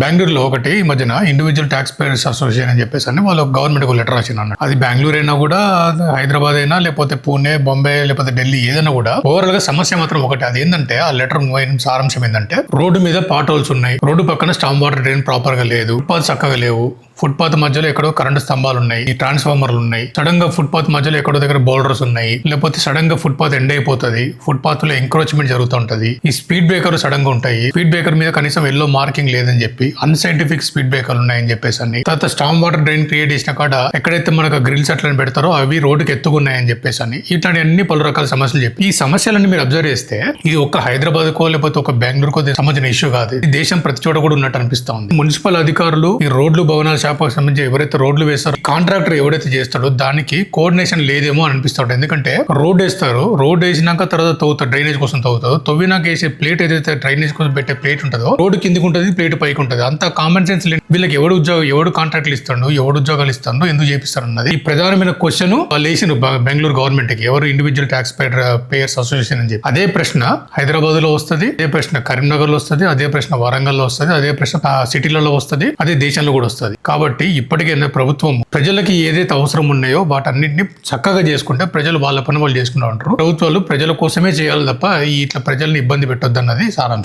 బెంగళూరులో ఒకటి ఈ మధ్యన ఇండివిజువల్ ట్యాక్స్ పేయర్స్ అసోసియేషన్ అని చెప్పేసి అని వాళ్ళు గవర్నమెంట్ ఒక లెటర్ రాసిన అది బెంగళూరు అయినా కూడా హైదరాబాద్ అయినా లేకపోతే పూణే బొంబే లేకపోతే ఢిల్లీ ఏదైనా కూడా ఓవరాల్గా సమస్య మాత్రం ఒకటి. అది ఏంటంటే ఆ లెటర్ సారాంశం ఏంటంటే రోడ్డు మీద పాట్ హోల్స్ ఉన్నాయి. రోడ్డు పక్కన స్టామ్ వాటర్ డ్రైన్ ప్రాపర్గా లేదు ఫుట్పాత్ చక్కగా లేవు. ఫుట్పాత్ మధ్యలో ఎక్కడో కరెంటు స్తంభాలు ఉన్నాయి ఈ ట్రాన్స్ఫార్మర్లు ఉన్నాయి సడన్గా ఫుట్పాత్ మధ్యలో ఎక్కడో దగ్గర బోల్డర్స్ ఉన్నాయి. లేకపోతే సడన్గా ఫుట్పాత్ ఎండ్ అయిపోతుంది. ఫుట్పాత్లో ఎంక్రోచ్మెంట్ జరుగుతూ ఉంటది ఈ స్పీడ్ బ్రేకర్ సడన్గా ఉంటాయి. స్పీడ్ బ్రేకర్ మీద కనీసం ఎల్లో మార్కింగ్ లేదని చెప్పి అన్సైంటిఫిక్ స్పీడ్ బ్రేకర్లు ఉన్నాయని చెప్పేసి అని. తర్వాత స్టామ్ వాటర్ డ్రైన్ క్రియేట్ చేసిన కాడ ఎక్కడైతే మనకు గ్రిల్స్ అట్లని పెడతారో అవి రోడ్డుకి ఎత్తుకున్నాయని చెప్పేసి అని. ఇట్లాంటి అన్ని పలు రకాల సమస్యలు చెప్పి ఈ సమస్యలన్నీ మీరు అబ్జర్వ్ చేస్తే ఇది ఒక హైదరాబాద్ కో లేకపోతే ఒక బెంగళూరుకో సంబంధించిన ఇష్యూ కాదు. ఇది దేశం ప్రతి చోట కూడా ఉన్నట్టు అనిపిస్తా ఉంది. మున్సిపల్ అధికారులు ఈ రోడ్లు భవనాలు శాఖకు సంబంధించి ఎవరైతే రోడ్లు వేస్తారో కాంట్రాక్టర్ ఎవరైతే చేస్తాడో దానికి కోఆర్డినేషన్ లేదేమో అని అనిపిస్తాడు ఎందుకంటే రోడ్ వేస్తారు రోడ్ వేసినాక తర్వాత తవ్వుతారు డ్రైనేజ్ కోసం తవ్వుతారు. తవ్వినాక వేసే ప్లేట్ ఏదైతే డ్రైనేజ్ కోసం పెట్టే ప్లేట్ ఉంటుందో రోడ్డు కిందికి ఉంటుంది ప్లేట్ పైకి ఉంటుంది. అంత కామన్ సెన్స్ లేని వీళ్ళకి ఎవడు ఉద్యోగం ఎవడు కాంట్రాక్ట్లు ఇస్తాడు ఎవడు ఉద్యోగాలు ఇస్తాడు ఎందుకు చేపిస్తాడు అన్నది ఈ ప్రధానమైన క్వశ్చన్ వాళ్ళు వేసిన బెంగళూరు గవర్నమెంట్కి. ఎవరు individual tax payer payers association అని చెప్పి. అదే ప్రశ్న హైదరాబాద్లో వస్తుంది అదే ప్రశ్న కరీంనగర్లో వస్తుంది అదే ప్రశ్న వరంగల్లో వస్తుంది అదే ప్రశ్న సిటీలలో వస్తుంది అదే దేశంలో కూడా వస్తుంది. కాబట్టి ఇప్పటికైనా ప్రభుత్వం ప్రజలకి ఏదైతే అవసరం ఉన్నాయో వాటన్నిటిని చక్కగా చేసుకుంటే ప్రజలు వాళ్ళ పని వాళ్ళు చేసుకుంటూ ఉంటారు. ప్రభుత్వాలు ప్రజల కోసమే చేయాలి తప్ప ఇట్లా ప్రజల్ని ఇబ్బంది పెట్టొద్దు అన్నది సారాంశం.